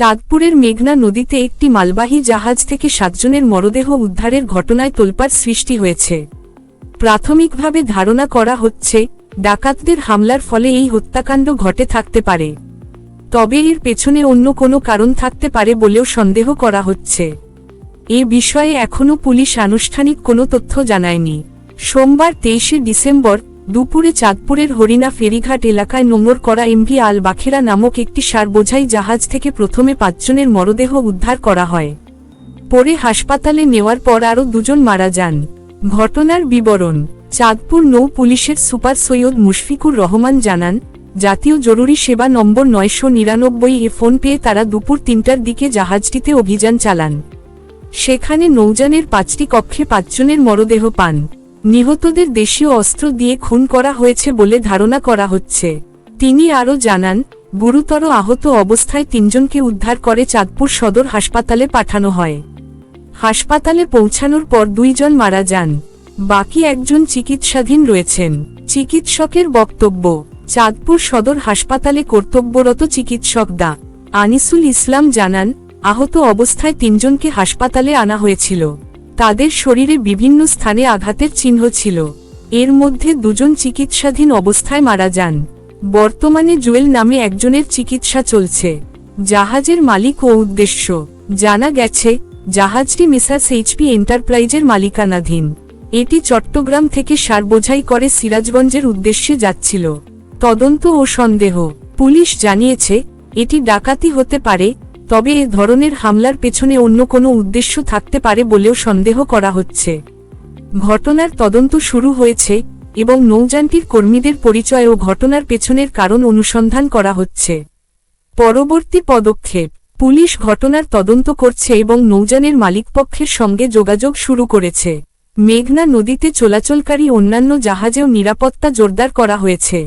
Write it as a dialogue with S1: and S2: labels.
S1: চাঁদপুরের মেঘনা নদীতে একটি মালবাহী জাহাজ থেকে সাতজনের মরদেহ উদ্ধারের ঘটনায় তোলপাড় সৃষ্টি হয়েছে। প্রাথমিকভাবে ধারণা করা হচ্ছে, ডাকাতদের হামলার ফলে এই হত্যাকাণ্ড ঘটে থাকতে পারে। তবে এর পেছনে অন্য কোনো কারণ থাকতে পারে বলেও সন্দেহ করা হচ্ছে। এ বিষয়ে এখনও পুলিশ আনুষ্ঠানিক কোনো তথ্য জানায়নি। সোমবার তেইশে ডিসেম্বর দুপুরে চাঁদপুরের হরিণা ফেরিঘাট এলাকায় নোংর করা এমভি আল বাখেরা নামক একটি সার বোঝাই জাহাজ থেকে প্রথমে পাঁচজনের মরদেহ উদ্ধার করা হয়। পরে হাসপাতালে নেওয়ার পর আরও দুজন মারা যান। ঘটনার বিবরণ, চাঁদপুর নৌ পুলিশের সুপার সৈয়দ মুশফিকুর রহমান জানান, জাতীয় জরুরি সেবা নম্বর নয়শো নিরানব্বই এ ফোন পেয়ে তারা দুপুর তিনটার দিকে জাহাজটিতে অভিযান চালান। সেখানে নৌযানের পাঁচটি কক্ষে পাঁচজনের মরদেহ পান। নিহতদের দেশীয় অস্ত্র দিয়ে খুন করা হয়েছে বলে ধারণা করা হচ্ছে। তিনি আরও জানান, গুরুতর আহত অবস্থায় তিনজনকে উদ্ধার করে চাঁদপুর সদর হাসপাতালে পাঠানো হয়। হাসপাতালে পৌঁছানোর পর দুইজন মারা যান। বাকি একজন চিকিৎসাধীন রয়েছেন। চিকিৎসকের বক্তব্য, চাঁদপুর সদর হাসপাতালে কর্তব্যরত চিকিৎসক দা আনিসুল ইসলাম জানান, আহত অবস্থায় তিনজনকে হাসপাতালে আনা হয়েছিল। তাদের শরীরে বিভিন্ন স্থানে আঘাতের চিহ্ন ছিল। এর মধ্যে দুজন চিকিৎসাধীন অবস্থায় মারা যান। বর্তমানে জুয়েল নামে একজনের চিকিৎসা চলছে। জাহাজের মালিক ও উদ্দেশ্য। জানা গেছে, জাহাজটি মিসাস এইচপি এন্টারপ্রাইজের মালিকানাধীন। এটি চট্টগ্রাম থেকে সার বোঝাই করে সিরাজগঞ্জের উদ্দেশ্যে যাচ্ছিল। তদন্ত ও সন্দেহ। পুলিশ জানিয়েছে, এটি ডাকাতি হতে পারে তবে এ ধরনের হামলার পেছনে অন্য কোনো উদ্দেশ্য থাকতে পারে বলেও সন্দেহ করা হচ্ছে। ঘটনার তদন্ত শুরু হয়েছে এবং নৌযানটির কর্মীদের পরিচয় ও ঘটনার পেছনের কারণ অনুসন্ধান করা হচ্ছে। পরবর্তী পদক্ষেপ, পুলিশ ঘটনার তদন্ত করছে এবং নৌযানের মালিকপক্ষের সঙ্গে যোগাযোগ শুরু করেছে। মেঘনা নদীতে চলাচলকারী অন্যান্য জাহাজেও নিরাপত্তা জোরদার করা হয়েছে।